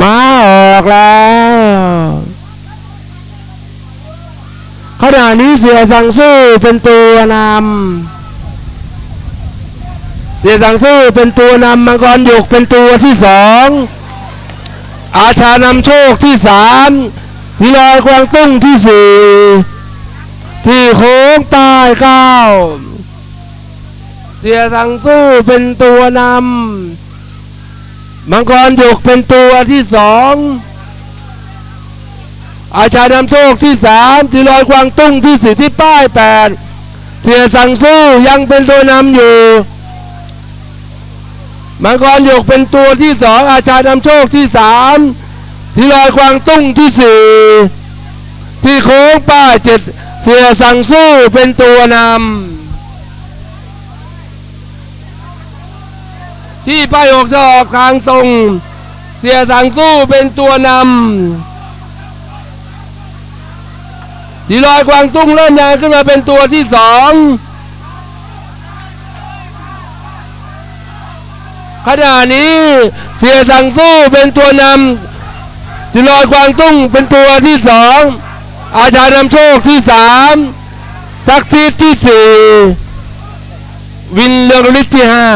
มาออกแล้วขณะนี้เสียสังสู้เป็นตัวนำเสียสังสู้เป็นตัวนำมังกรหยกเป็นตัวที่สองอาชานำโชคที่สามทีลอยกวางตุ้งที่สี่ที่โค้งใต้เก้าเสียสังสู้เป็นตัวนำ มังกรหยกเป็นตัวที่สองอาชานำโชคที่สามทีลอยกวางตุ้งที่สี่ที่ป้ายแปดเสียสังสู้ยังเป็นตัวนำอยู่ มังกรหยกเป็นตัวที่สองอาชานำโชคที่สามทีลอยกวางตุ้งที่สี่ที่โค้งป้ายเจ็ดเสียสังสู้เป็นตัวนำ ที่ป้ายหกจะออกทางตรง เสียสังสู้เป็นตัวนำทีลอยกวางตุ้งเริ่มยางขึ้นมาเป็นตัวที่สองขณะนี้เสียสังสู้เป็นตัวนำทีลอยกวางตุ้งเป็นตัวที่สองอาจารย์นำโชคที่สามสักทิศที่สี่วินเรืองฤทธิ์ที่ห้า